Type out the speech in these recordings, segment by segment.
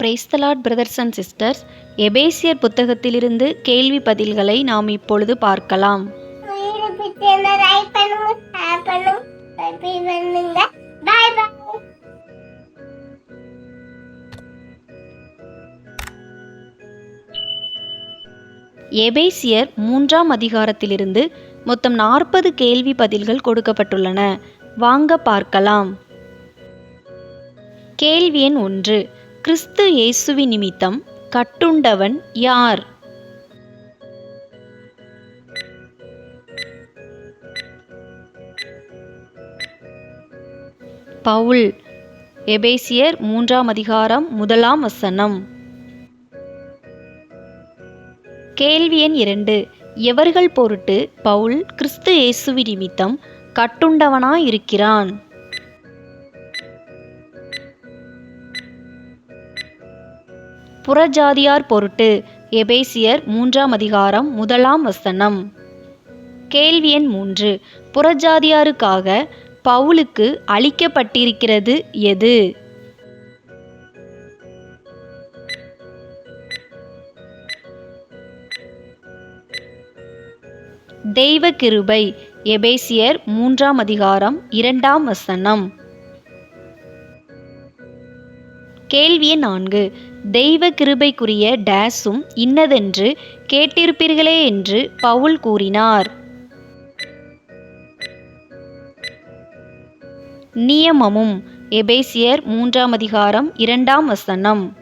Praise the Lord brothers and sisters. எபேசியர் புத்தகத்திலிருந்து கேள்வி பதில்களை நாம் இப்பொழுது பார்க்கலாம். எபேசியர் மூன்றாம் அதிகாரத்திலிருந்து மொத்தம் நாற்பது கேள்வி பதில்கள் கொடுக்கப்பட்டுள்ளன. வாங்க பார்க்கலாம். கேள்வி எண் ஒன்று. கிறிஸ்து இயேசுவி நிமித்தம் கட்டுண்டவன் யார்? பவுல் எபேசியர் மூன்றாம் அதிகாரம் முதலாம் வசனம். கேள்வி எண் இரண்டு. எவர்கள் பொருட்டு பவுல் கிறிஸ்து இயேசுவி நிமித்தம் கட்டுண்டவனாயிருக்கிறான்? புறஜாதியார் பொருட்டு எபேசியர் மூன்றாம் அதிகாரம் முதலாம் வசனம். கேள்வி எண் மூன்று. புறஜாதியாருக்காக பவுலுக்கு அளிக்கப்பட்டிருக்கிறது எது? தெய்வ கிருபை எபேசியர் மூன்றாம் அதிகாரம் இரண்டாம் வசனம். கேள்வி எண் நான்கு. தெய்வ கிருபைக்குரிய டேஸும் இன்னதென்று கேட்டிருப்பீர்களே என்று பவுல் கூறினார். நியமமும். எபேசியர் மூன்றாம் அதிகாரம் இரண்டாம் வசனம்.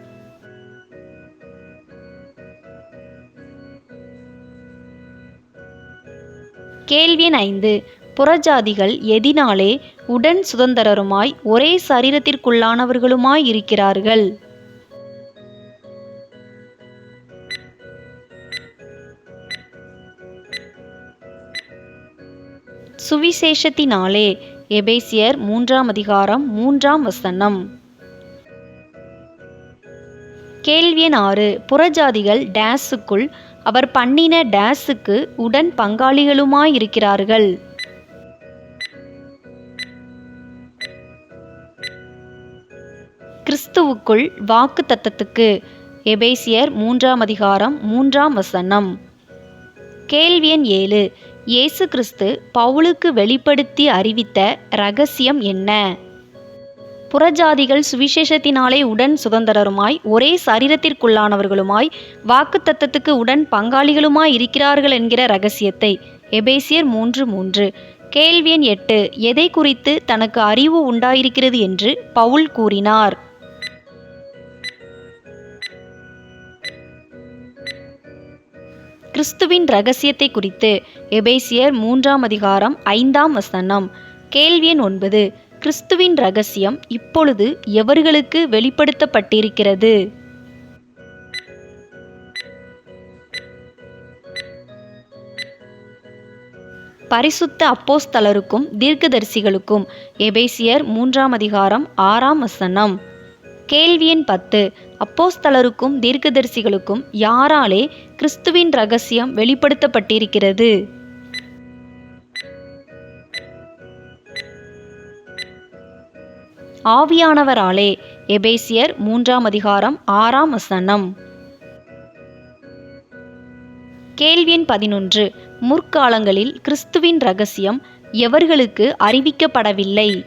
கேள்வி எண் ஐந்து. புறஜாதிகள் எதினாலே உடன் சுதந்திரருமாய் ஒரே சரீரத்திற்குள்ளானவர்களுமாய் இருக்கிறார்கள் சுவிசேஷத்தினாலே எபேசியர் மூன்றாம் அதிகாரம் மூன்றாம் வசனம். கேள்வி ஆறு. புறஜாதிகள் டேஸுக்குள் அவர் பண்ணின டேஸுக்கு உடன் பங்காளிகளுமாயிருக்கிறார்கள். கிறிஸ்துவுக்குள் வாக்கு தத்தத்துக்கு எபேசியர் மூன்றாம் அதிகாரம் மூன்றாம் வசனம். கேள்வியன் ஏழு. இயேசு கிறிஸ்து பவுலுக்கு வெளிப்படுத்தி அறிவித்த ரகசியம் என்ன? புறஜாதிகள் சுவிசேஷத்தினாலே உடன் சுதந்திரருமாய் ஒரே சரீரத்திற்குள்ளானவர்களுமாய் வாக்குத்தத்தத்துக்கு உடன் பங்காளிகளுமாய் இருக்கிறார்கள் என்கிற ரகசியத்தை எபேசியர் மூன்று மூன்று. கேள்வியன் எட்டு. எதை குறித்து தனக்கு அறிவு உண்டாயிருக்கிறது என்று பவுல் கூறினார். கிறிஸ்துவின் ரகசியத்தை குறித்து எபேசியர் மூன்றாம் அதிகாரம் ஐந்தாம் வசனம். கேள்வி எண் ஒன்பது. கிறிஸ்துவின் ரகசியம் இப்பொழுது எவர்களுக்கு வெளிப்படுத்தப்பட்டிருக்கிறது? பரிசுத்த அப்போஸ்தலருக்கும் தீர்க்கதரிசிகளுக்கும் எபேசியர் மூன்றாம் அதிகாரம் ஆறாம் வசனம். கேள்வி எண் பத்து. அப்போஸ்தலருக்கும் தீர்க்கதரிசிகளுக்கும் யாராலே கிறிஸ்துவின் ரகசியம் வெளிப்படுத்தப்பட்டிருக்கிறது. ஆவியானவராலே எபேசியர் மூன்றாம் அதிகாரம் ஆறாம் வசனம். கேள்வியின் பதினொன்று முற்காலங்களில் கிறிஸ்துவின் ரகசியம் எவர்களுக்கு அறிவிக்கப்படவில்லை?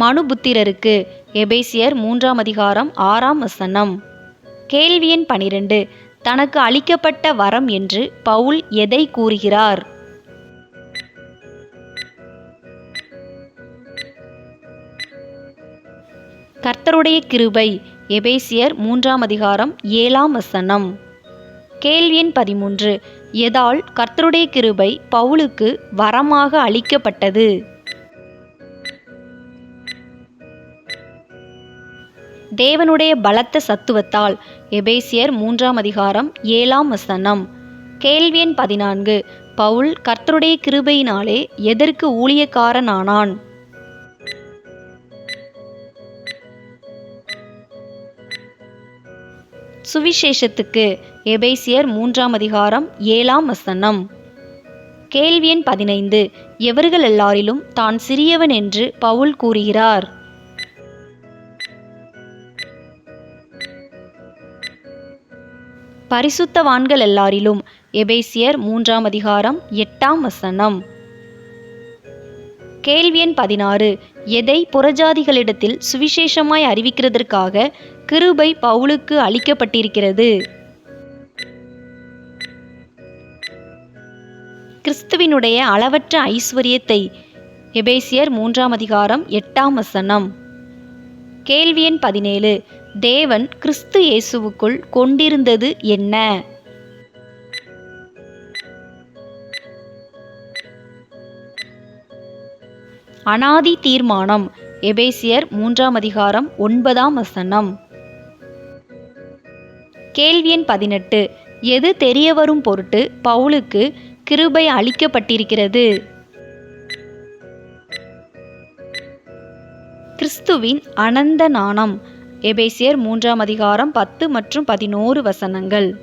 மனுபுத்திரருக்கு. எபேசியர் மூன்றாம் அதிகாரம் ஆறாம் வசனம். கேள்வி எண் பனிரெண்டு. தனக்கு அளிக்கப்பட்ட வரம் என்று பவுல் எதை கூறுகிறார்? கர்த்தருடைய கிருபை. எபேசியர் மூன்றாம் அதிகாரம் ஏழாம் வசனம். கேள்வி எண் பதிமூன்று. எதால் கர்த்தருடைய கிருபை பவுலுக்கு வரமாக அளிக்கப்பட்டது? தேவனுடைய பலத்த சத்துவத்தால். எபேசியர் மூன்றாம் அதிகாரம் ஏழாம் வசனம். கேள்வி எண் பதினான்கு. பவுல் கர்த்தருடைய கிருபையினாலே எதற்கு ஊழியக்காரனானான்? சுவிசேஷத்துக்கு எபேசியர் மூன்றாம் அதிகாரம் ஏழாம் வசனம். கேள்வி எண் பதினைந்து. எவர்கள் எல்லாரிலும் தான் சிறியவன்? என்று பவுல் கூறுகிறார். பரிசுத்தவான்கள் எல்லாரிலும். எபேசியர் மூன்றாம் அதிகாரம் எட்டாம் வசனம். கேள்வி எண் பதினாறு. எதை புறஜாதிகளிடத்தில் சுவிசேஷமாய் அறிவிக்கிறதற்காக கிருபை பவுலுக்கு அளிக்கப்பட்டிருக்கிறது? கிறிஸ்துவினுடைய அளவற்ற ஐஸ்வர்யத்தை எபேசியர் மூன்றாம் அதிகாரம் எட்டாம் வசனம். கேள்வி எண் பதினேழு. தேவன் கிறிஸ்து இயேசுவுக்குள் கொண்டிருந்தது என்ன? அனாதி தீர்மானம் எபேசியர் மூன்றாம் அதிகாரம் ஒன்பதாம் வசனம். கேள்வி எண் பதினெட்டு எது தெரிய வரும் பொருட்டு பவுலுக்கு கிருபை அளிக்கப்பட்டிருக்கிறது? கிறிஸ்துவின் அனந்த நாணம் எபேசியர் மூன்றாம் அதிகாரம் பத்து மற்றும் பதினோரு வசனங்கள்.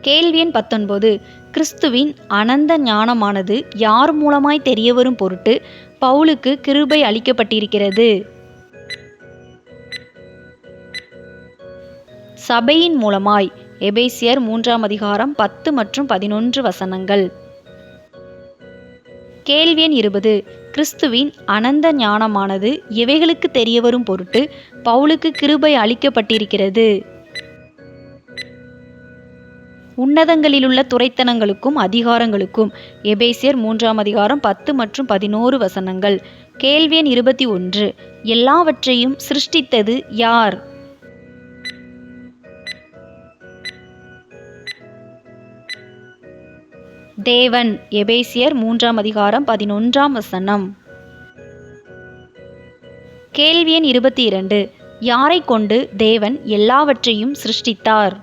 கேள்வி எண் பத்தொன்பது. கிறிஸ்துவின் அனந்த ஞானமானது யார் மூலமாய் தெரியவரும் பொருட்டு பவுலுக்கு கிருபை அளிக்கப்பட்டிருக்கிறது. சபையின் மூலமாய் எபேசியர் மூன்றாம் அதிகாரம் பத்து மற்றும் பதினொன்று வசனங்கள். கேள்வி எண் இருபது. கிறிஸ்துவின் அனந்த ஞானமானது எவைகளுக்கு தெரியவரும் பொருட்டு பவுலுக்கு கிருபை அளிக்கப்பட்டிருக்கிறது. உன்னதங்களிலுள்ள துரைத்தனங்களுக்கும் அதிகாரங்களுக்கும் எபேசியர் மூன்றாம் அதிகாரம் பத்து மற்றும் பதினோரு வசனங்கள். கேள்வி எண் இருபத்தி ஒன்று. எல்லாவற்றையும் சிருஷ்டித்தது யார்? தேவன் எபேசியர் மூன்றாம் அதிகாரம் பதினொன்றாம் வசனம். கேள்வி எண் இருபத்தி இரண்டு யாரை கொண்டு தேவன் எல்லாவற்றையும் சிருஷ்டித்தார்?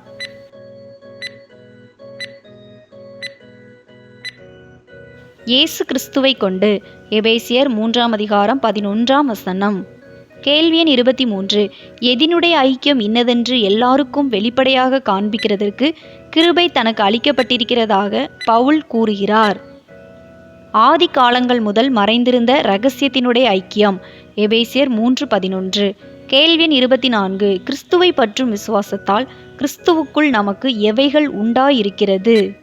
இயேசு கிறிஸ்துவை கொண்டு எபேசியர் மூன்றாம் அதிகாரம் பதினொன்றாம் வசனம். கேள்வி எண் இருபத்தி மூன்று எதினுடைய ஐக்கியம் இன்னதென்று எல்லாருக்கும் வெளிப்படையாக காண்பிக்கிறதற்கு கிருபை தனக்கு அளிக்கப்பட்டிருக்கிறதாக பவுல் கூறுகிறார். ஆதி காலங்கள் முதல் மறைந்திருந்த இரகசியத்தினுடைய ஐக்கியம். எபேசியர் மூன்று பதினொன்று. கேள்வி இருபத்தி நான்கு கிறிஸ்துவை பற்றும் விசுவாசத்தால் கிறிஸ்துவுக்குள் நமக்கு எவைகள் உண்டாயிருக்கிறது?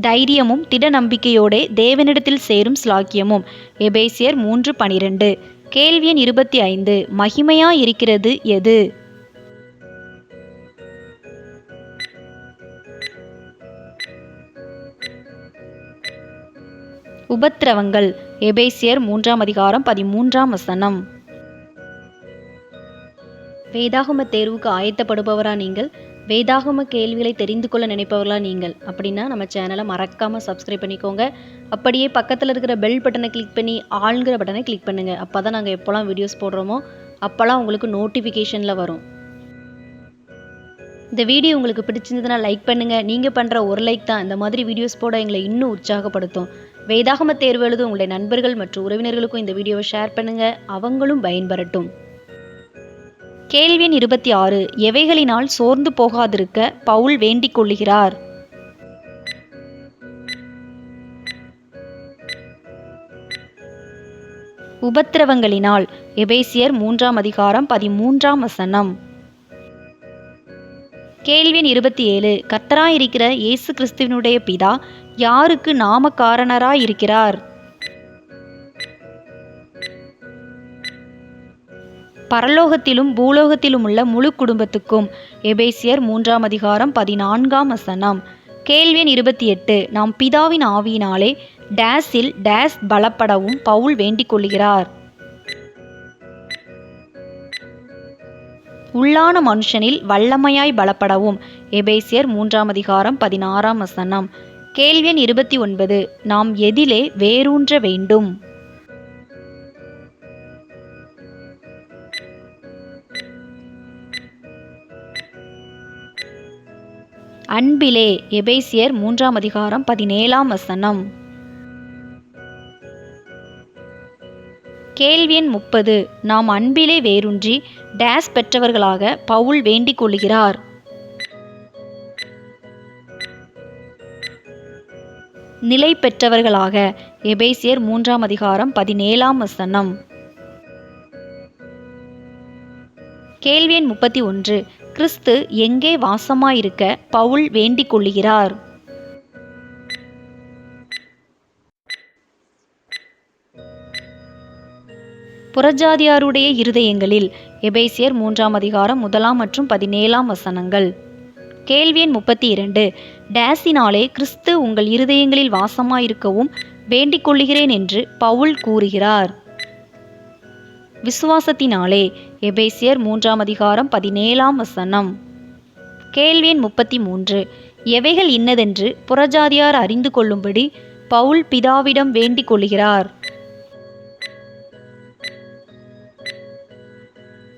தைரியமும் திட நம்பிக்கையோடே தேவனிடத்தில் சேரும் ஸ்லாக்கியமும் எபேசியர் மூன்று பனிரெண்டு. கேள்வி எண் இருபத்தி ஐந்து மகிமையா இருக்கிறது எது? உபத்திரவங்கள் எபேசியர் மூன்றாம் அதிகாரம் பதிமூன்றாம் வசனம். வேதாகம தேர்வுக்கு ஆயத்தப்படுபவரா நீங்கள்? வேதாகம கேள்விகளை தெரிந்து கொள்ள நினைப்பவர்களா நீங்கள்? அப்படின்னா நம்ம சேனலை மறக்காமல் சப்ஸ்கிரைப் பண்ணிக்கோங்க. அப்படியே பக்கத்தில் இருக்கிற பெல் பட்டனை கிளிக் பண்ணி ஆளுங்கிற பட்டனை கிளிக் பண்ணுங்கள் அப்போ தான் நாங்கள் எப்போல்லாம் வீடியோஸ் போடுறோமோ அப்போல்லாம் உங்களுக்கு நோட்டிஃபிகேஷனில் வரும். இந்த வீடியோ உங்களுக்கு பிடிச்சிருந்ததுன்னா லைக் பண்ணுங்கள் நீங்கள் பண்ணுற ஒரு லைக் தான் இந்த மாதிரி வீடியோஸ் போட எங்களை இன்னும் உற்சாகப்படுத்தும். வேதாகம தேர்வு எழுதும் உங்களுடைய நண்பர்கள் மற்றும் உறவினர்களுக்கும் இந்த வீடியோவை ஷேர் பண்ணுங்கள் அவங்களும் பயன்பெறட்டும். கேள்வி இருபத்தி ஆறு எவைகளினால் சோர்ந்து போகாதிருக்க பவுல் வேண்டிக் கொள்ளுகிறார்? உபத்திரவங்களினால் எபேசியர் மூன்றாம் அதிகாரம் பதிமூன்றாம் வசனம். கேள்வி இருபத்தி ஏழு கர்த்தராயிருக்கிற இயேசு கிறிஸ்துவினுடைய பிதா யாருக்கு நாமக்காரணராயிருக்கிறார்? பரலோகத்திலும் பூலோகத்திலும் உள்ள முழு குடும்பத்துக்கும் எபேசியர் மூன்றாம் அதிகாரம் பதினான்காம் வசனம். கேள்வி எண் இருபத்தி எட்டு நாம் பிதாவின் ஆவியினாலே டேஸில் டேஸ் பலப்படவும் பவுல் வேண்டிக் கொள்கிறார் உள்ளான மனுஷனில் வல்லமையாய் பலப்படவும் எபேசியர் மூன்றாம் அதிகாரம் பதினாறாம் வசனம். கேள்வி எண் இருபத்தி ஒன்பது நாம் எதிலே வேரூன்ற வேண்டும். அன்பிலே எபேசியர் மூன்றாம் அதிகாரம் பதினேழாம் வசனம். கேள்வியின் முப்பது. நாம் அன்பிலே வேரூன்றி டேஸ் பெற்றவர்களாக பவுல் வேண்டிக் கொள்கிறார் நிலை பெற்றவர்களாக எபேசியர் மூன்றாம் அதிகாரம் பதினேழாம் வசனம். கேள்வி எண் முப்பத்தி ஒன்று. கிறிஸ்து எங்கே வாசமாயிருக்க பவுல் வேண்டிக் கொள்ளுகிறார்? புறஜாதியாருடைய இருதயங்களில் எபேசியர் மூன்றாம் அதிகாரம் முதலாம் மற்றும் பதினேழாம் வசனங்கள். கேள்வி எண் முப்பத்தி இரண்டு. டேஸினாலே கிறிஸ்து உங்கள் இருதயங்களில் வாசமாயிருக்கவும் வேண்டிக் கொள்ளுகிறேன் என்று பவுல் கூறுகிறார். விசுவாசத்தினாலே. எபேசியர் மூன்றாம் அதிகாரம் பதினேழாம் வசனம். கேள்வியின் முப்பத்தி மூன்று எவைகள் இன்னதென்று புறஜாதியார் அறிந்து கொள்ளும்படி பவுல் பிதாவிடம் வேண்டிக் கொள்கிறார்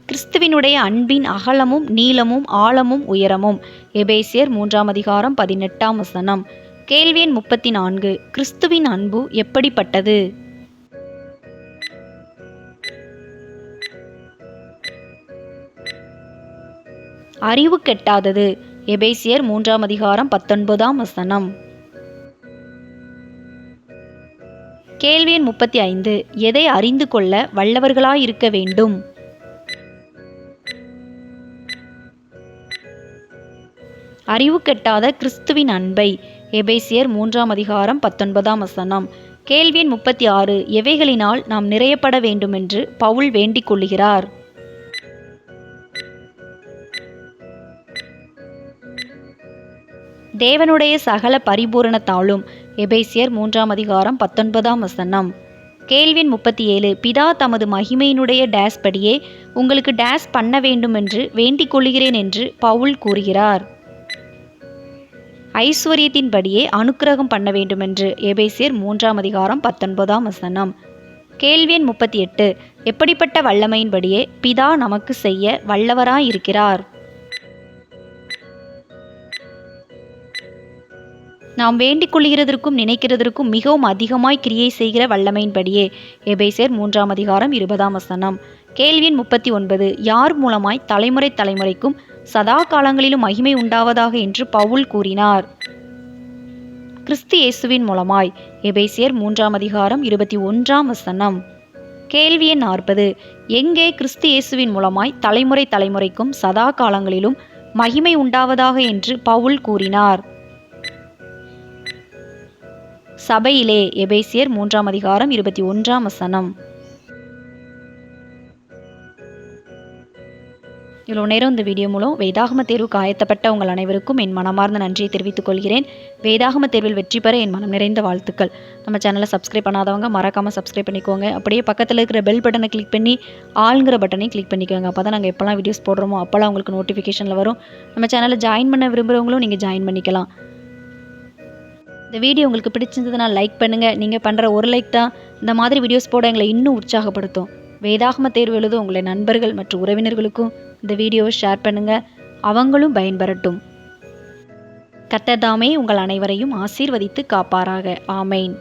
கிறிஸ்துவினுடைய அன்பின் அகலமும் நீளமும் ஆழமும் உயரமும். எபேசியர் மூன்றாம் அதிகாரம் பதினெட்டாம் வசனம். கேள்வியின் முப்பத்தி நான்கு கிறிஸ்துவின் அன்பு எப்படிப்பட்டது? அறிவு கெட்டாதது. எபேசியர் மூன்றாம் அதிகாரம் பத்தொன்பதாம் வசனம். கேள்வி எண் முப்பத்தி ஐந்து எதை அறிந்து கொள்ள வல்லவர்களாயிருக்க வேண்டும்? அறிவு கெட்டாத கிறிஸ்துவின் அன்பை. எபேசியர் மூன்றாம் அதிகாரம் பத்தொன்பதாம் வசனம். கேள்வி எண் முப்பத்தி ஆறு. எவைகளினால் நாம் நிறையப்பட வேண்டுமென்று பவுல் வேண்டிக் கொள்ளுகிறார்? தேவனுடைய சகல பரிபூரணத்தாலும். எபேசியர் மூன்றாம் அதிகாரம் பத்தொன்பதாம் வசனம். கேள்வின் முப்பத்தி ஏழு பிதா தமது மகிமையினுடைய டேஸ் படியே உங்களுக்கு டேஸ் பண்ண வேண்டும் என்று வேண்டிக் கொள்கிறேன் என்று பவுல் கூறுகிறார். ஐஸ்வர்யத்தின்படியே அனுக்கிரகம் பண்ண வேண்டுமென்று எபேசியர் மூன்றாம் அதிகாரம் பத்தொன்பதாம் வசனம். கேள்வியன் முப்பத்தி எட்டு எப்படிப்பட்ட வல்லமையின்படியே பிதா நமக்கு செய்ய வல்லவராயிருக்கிறார்? நாம் வேண்டிக் கொள்கிறதற்கும் நினைக்கிறதற்கும் மிகவும் அதிகமாய் கிரியை செய்கிற வல்லமையின்படியே. எபேசியர் மூன்றாம் அதிகாரம் இருபதாம் வசனம். கேள்வியின் முப்பத்தி ஒன்பது யார் மூலமாய் தலைமுறை தலைமுறைக்கும் சதா காலங்களிலும் மகிமை உண்டாவதாக என்று பவுல் கூறினார். கிறிஸ்து இயேசுவின் மூலமாய். எபேசியர் மூன்றாம் அதிகாரம் இருபத்தி ஒன்றாம் வசனம். கேள்வி எண் நாற்பது எங்கே கிறிஸ்து இயேசுவின் மூலமாய் தலைமுறை தலைமுறைக்கும் சதா காலங்களிலும் மகிமை உண்டாவதாக என்று பவுல் கூறினார். சபையிலே எபேசியர் மூன்றாம் அதிகாரம் இருபத்தி ஒன்றாம் வசனம். இவ்வளோ நேரம் இந்த வீடியோ மூலம் வேதாகம தேர்வுக்கு ஆயத்தப்பட்ட உங்கள் அனைவருக்கும் என் மனமார்ந்த நன்றியை தெரிவித்துக் கொள்கிறேன். வேதாகம தேர்வில் வெற்றி பெற என் மனம் நிறைந்த வாழ்த்துக்கள். நம்ம சேனலை சப்ஸ்கிரைப் பண்ணாதவங்க மறக்காமல் சப்ஸ்கிரைப் பண்ணிக்கோங்க. அப்படியே பக்கத்தில் இருக்கிற பெல் பட்டனை கிளிக் பண்ணி ஆளுங்கிற பட்டனையும் கிளிக் பண்ணிக்கோங்க. அப்போ தான் நாங்கள் எப்போல்லாம் வீடியோஸ் போடுறோமோ அப்போல்லாம் உங்களுக்கு நோட்டிஃபிகேஷனில் வரும். நம்ம சேனலை ஜாயின் பண்ண விரும்புகிறவங்களும் நீங்கள் ஜாயின் பண்ணிக்கலாம். இந்த வீடியோ உங்களுக்கு பிடிச்சிருந்ததுன்னா லைக் பண்ணுங்கள் நீங்கள் பண்ணுற ஒரு லைக் தான் இந்த மாதிரி வீடியோஸ் போட எங்களை இன்னும் உற்சாகப்படுத்தும். வேதாகம தேர்வு எழுத உங்களை நண்பர்கள் மற்றும் உறவினர்களுக்கும் இந்த வீடியோவை ஷேர் பண்ணுங்கள் அவங்களும் பயன்பெறட்டும். கத்ததாமே உங்கள் அனைவரையும் ஆசீர்வதித்து காப்பாராக. ஆமேன்.